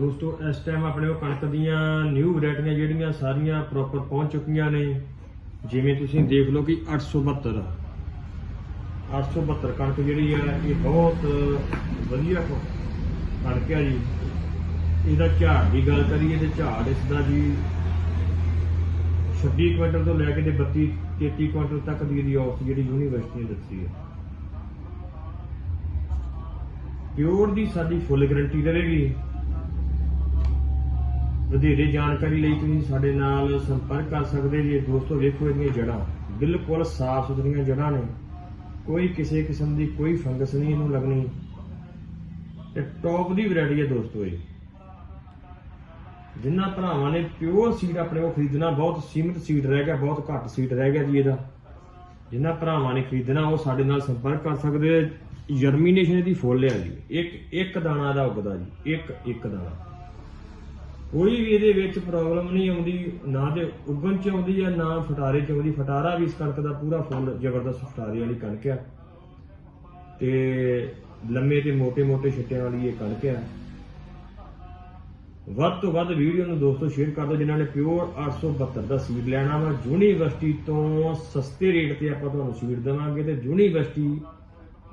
ਦੋਸਤੋ, ਇਸ ਟਾਈਮ ਆਪਣੇ ਕੋਲ ਕਣਕ ਦੀਆਂ ਨਿਊ ਵੈਰਾਈਟੀਆਂ ਜਿਹੜੀਆਂ ਸਾਰੀਆਂ ਪ੍ਰੋਪਰ ਪਹੁੰਚ ਚੁੱਕੀਆਂ ਨੇ, ਜਿਵੇਂ ਤੁਸੀਂ ਦੇਖ ਲਓ ਕਿ 872 872 ਕਣਕ ਜਿਹੜੀ ਆ, ਇਹ ਬਹੁਤ ਵਧੀਆ ਕਣਕ ਆ ਜੀ। ਇਹਦਾ ਝਾੜ ਦੀ ਗੱਲ ਕਰੀਏ ਤੇ ਝਾੜ ਇਸ ਦਾ ਜੀ 26 ਕੁਇੰਟਲ ਤੋਂ ਲੈ ਕੇ ਤੇ 32 33 ਕੁਇੰਟਲ ਤੱਕ ਦੀ ਇਹਦੀ ਔਸਤ ਜਿਹੜੀ ਯੂਨੀਵਰਸਿਟੀ ਨੇ ਦੱਸੀ ਹੈ। ਪਿਓਰ ਦੀ ਸਾਡੀ ਫੁੱਲ ਗਾਰੰਟੀ ਰਹੇਗੀ ਵਧੇਰੇ ਜਾਣਕਾਰੀ ਲਈ ਤੁਸੀਂ ਸਾਡੇ ਨਾਲ ਸੰਪਰਕ ਕਰ ਸਕਦੇ ਜੀ। ਦੋਸਤੋ, ਵੇਖੋ ਇਹਦੀਆਂ ਜੜ੍ਹਾਂ। ਬਿਲਕੁਲ ਸਾਫ਼ ਸੁਥਰੀਆਂ ਜੜ੍ਹਾਂ ਨੇ। ਕੋਈ ਕਿਸੇ ਕਿਸਮ ਦੀ ਕੋਈ ਫੰਗਸ ਨਹੀਂ ਇਹਨੂੰ ਲੱਗਣੀ। ਤੇ ਟੌਪ ਦੀ ਵੈਰਾਈਟੀ ਹੈ ਦੋਸਤੋ ਇਹ। ਜਿਨ੍ਹਾਂ ਭਰਾਵਾਂ ਨੇ ਪਿਓਰ ਸੀਡ ਆਪਣੇ ਕੋਲ ਖਰੀਦਣਾ, ਬਹੁਤ ਸੀਮਿਤ ਸੀਡ ਰਹਿ ਗਿਆ, ਬਹੁਤ ਘੱਟ ਸੀਡ ਰਹਿ ਗਿਆ ਜੀ ਇਹਦਾ। ਜਿਨ੍ਹਾਂ ਭਰਾਵਾਂ ਨੇ ਖਰੀਦਣਾ, ਉਹ ਸਾਡੇ ਨਾਲ ਸੰਪਰਕ ਕਰ ਸਕਦੇ ਆ ਜਰਮੀਨੇਸ਼ਨ ਇਹਦੀ ਫੁੱਲ ਆ ਜੀ। ਇੱਕ ਇੱਕ ਦਾਣਾ ਦਾ ਉੱਗਦਾ ਜੀ। ਇੱਕ ਇੱਕ ਦਾਣਾ। ਕੋਈ ਵੀ ਇਹਦੇ ਵਿੱਚ ਪ੍ਰੋਬਲਮ ਨਹੀਂ ਆਉਂਦੀ, ਨਾ ਤੇ ਉਗਣ ਚ ਆਉਂਦੀ ਹੈ ਨਾ ਫਟਾਰੇ ਚ ਆਉਂਦੀ। ਫਟਾਰਾ ਵੀ ਇਸ ਕਣਕ ਦਾ ਪੂਰਾ ਫੁੱਲ, ਜ਼ਬਰਦਸਤ ਫਟਾਰੇ ਵਾਲੀ ਕਣਕ ਆ। ਤੇ ਲੰਮੇ ਤੇ ਮੋਟੇ ਮੋਟੇ ਛਿੱਟਿਆਂ ਵਾਲੀ ਇਹ ਕਣਕ ਆ। ਵੱਧ ਤੋਂ ਵੱਧ ਵੀਡੀਓ ਨੂੰ ਦੋਸਤੋ ਸ਼ੇਅਰ ਕਰ ਦਿਓ, ਜਿਨ੍ਹਾਂ ਨੇ ਪਿਓਰ 872 ਦਾ ਸੀਡ ਲੈਣਾ ਵਾ। ਯੂਨੀਵਰਸਿਟੀ ਤੋਂ ਸਸਤੇ ਰੇਟ ਤੇ ਆਪਾਂ ਤੁਹਾਨੂੰ ਸੀਡ ਦੇਵਾਂਗੇ ਤੇ ਯੂਨੀਵਰਸਿਟੀ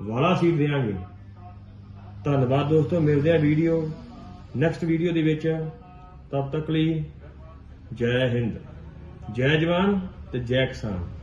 ਵਾਲਾ ਸੀਡ ਦੇਵਾਂਗੇ। ਧੰਨਵਾਦ ਦੋਸਤੋ, ਮਿਲਦੇ ਆ ਵੀਡੀਓ ਨੈਕਸਟ ਵੀਡੀਓ ਦੇ ਵਿੱਚ। ਤਦ ਤੱਕ ਲਈ ਜੈ ਹਿੰਦ। ਜੈ ਜਵਾਨ ਤੇ ਜੈ ਕਿਸਾਨ।